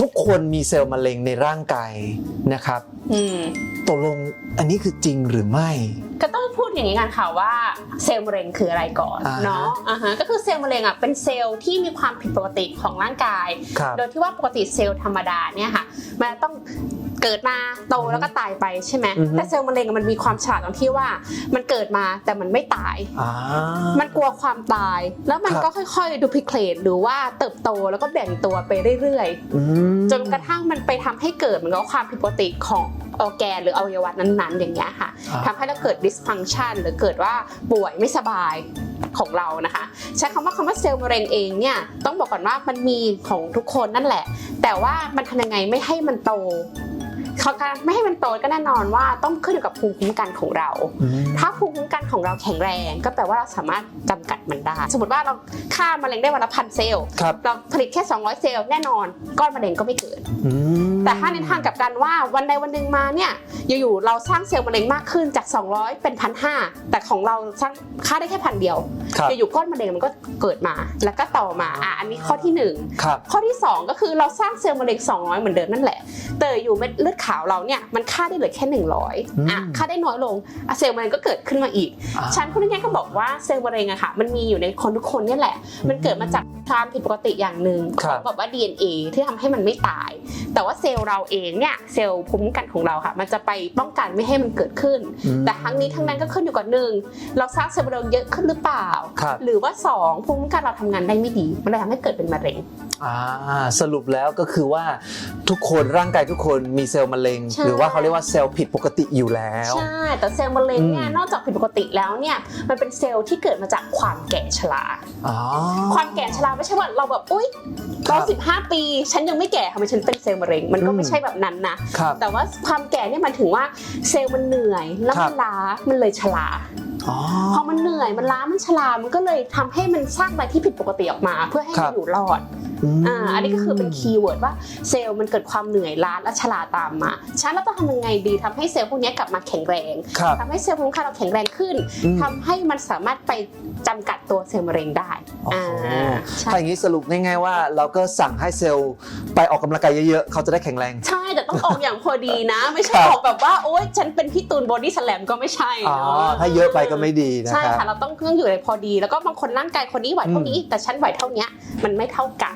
ทุกคนมีเซลล์มะเร็งในร่างกายนะครับอืม ตกลงอันนี้คือจริงหรือไม่ ก็ต้องพูดอย่างนี้กันค่ะว่าเซลล์มะเร็งคืออะไรก่อนอ่าฮะ เนาะอ่าฮะก็คือเซลล์มะเร็งอะเป็นเซลล์ที่มีความผิดปกติของร่างกาย ครับ โดยที่ว่าปกติเซลล์ธรรมดาเนี่ยค่ะมันต้อง เกิดมาโตแล้วก็ตายไปใช่ไหมอือฮึแต่เซลล์มะเร็งอะมันมีความฉลาดตรงที่ว่ามันเกิดมาแต่มันไม่ตายอ่ามันกลัวความตาย แล้วมันครับก็ค่อยๆดูพิเคลตหรือว่าเติบโตแล้วก็แบ่งตัวไปเรื่อยอืมๆจนกระทั่งมันไปทำให้เกิดเหมือนกับความผิดปกติของออร์แกนหรืออวัยวะนั้นๆ อย่างเงี้ยค่ะอ่าทำให้เราเกิด dysfunction หรือเกิดว่าป่วยไม่สบายของเรานะคะ ใช้คำว่าคำว่าเซลล์มะเร็งเองเนี่ยต้องบอกก่อนว่ามันมีของทุกคนนั่นแหละ แต่ว่ามันทำยังไงไม่ให้มันโต เขาการไม่ให้มันโตก็แน่นอนว่าต้องขึ้นอยู่กับภูมิคุ้มกันของเราอืมถ้าภูมิคุ้มกันของเราแข็งแรง ก็แปลว่าเราสามารถจำกัดมันได้ สมมติว่าเราฆ่ามะเร็งได้วันละพันเซลล์ครับเราผลิตแค่ 200 เซลล์แน่นอนก้อนมะเร็งก็ไม่เกิดอืม แต่ถ้าในทางกลับกันว่าวันใดวันหนึ่งมาเนี่ยอยู่ๆเราสร้างเซลล์มะเร็งมากขึ้นจาก 200 เป็นพันห้าแต่ของเราสร้างค่าได้แค่พันเดียวครับอยู่ๆก้อนมะเร็งมันก็เกิดมาแล้วก็ต่อมาอะอันนี้ข้อที่หนึ่งครับข้อที่ 2 ก็คือเราสร้างเซลล์มะเร็ง200 เหมือนเดิมนั่นแหละ แต่อยู่เม็ดเลือดขาวเราเนี่ยมันค่าได้เหลือแค่ 100อะอืมค่าได้น้อยลงอะเซลล์มะเร็งก็เกิดขึ้นมาอีกอ่าฉันพูดง่ายๆก็บอกว่าเซลล์มะเร็งอะค่ะมันมีอยู่ในคนทุกคนเนี่ยแหละ มันเกิดมาจากความผิดปกติอย่างหนึ่งคขรัอบงแบบว่า DNA ที่ทำให้มันไม่ตาย แต่ว่าเซลล์เราเองเนี่ยเซลล์ภูมิคุ้มกันของเราค่ะ มันจะไปป้องกันไม่ให้มันเกิดขึ้นอืมแต่ทั้งนี้ทั้งนั้นก็ขึ้นอยู่กับหนึ่งเราสร้างเซลล์มะเร็งเยอะขึ้นหรือเปล่าครับหรือว่าสองภูมิคุ้มกันเราทำงานได้ไม่ดี มันเลยทำให้เกิดเป็นมะเร็ง อ่าสรุปแล้วก็คือว่าทุกคนร่างกายทุกคนมีเซลล์มะเร็ง ใช่ หรือว่าเขาเรียกว่าเซลล์ผิดปกติอยู่แล้ว ใช่แต่เซลล์มะเร็งเนี่ยอืม นอกจากผิดปกติแล้วเนี่ยมันเป็นเซลล์ที่เกิดมาจากความแก่ชราอ๋อ ความแก่ชราไม่ใช่ว่าเราแบบอุ้ยครัเราบสิบห้าปี ฉันยังไม่แก่ทำไมฉันเป็นเซลล์มะเร็ง มันก็อืม ไม่ใช่แบบนั้นนะ ครับ แต่ว่าความแก่เนี่ยมันถึงว่าเซลล์มันเหนื่อยแล้วครัมับ นล้ามันเลยชราอ๋อ พอมันเหนื่อยมันล้ามันชรามันก็เลยทำให้มันสร้างอะไรที่ผิดปกติออกมา เพื่อให้ครัมันบอยู่รอดม อ่าอันนี้ก็คือเป็นคีย์เวิร์ดว่าเซลล์มันเกิดความเหนื่อยล้าและชราตามมาฉะนั้นเราต้องทำยังไงดีทำให้เซลล์พวกนี้กลับมาแข็งแรงครับทำให้เซลล์ภูมิคุ้มกันเราแข็งแรงขึ้นอืมทำให้มันสามารถไปจำกัดตัวเซลล์มะเร็งได้โอ้โหอ่าใช่ถ้าอย่างนี้สรุปง่ายๆว่าเราก็สั่งให้เซลล์ไปออกกำลังกายเยอะๆเขาจะได้แข็งแรงใช่แต่ ต้องออกอย่างพอดีนะ ไม่ใช่ครับออกแบบว่าโอ๊ยฉันเป็นพี่ตูนบอดี้สแลมก็ไม่ใช่อ๋อเนาะถ้าเยอะไปก็ไม่ดีนะใช่ครับ ค่ะเราต้องต้องอยู่ในพอดี แล้วก็บางคนร่างกายคนนี้ไหวเท่านี้ แต่ฉันไหวเท่าเนี้ยมันไม่เท่ากัน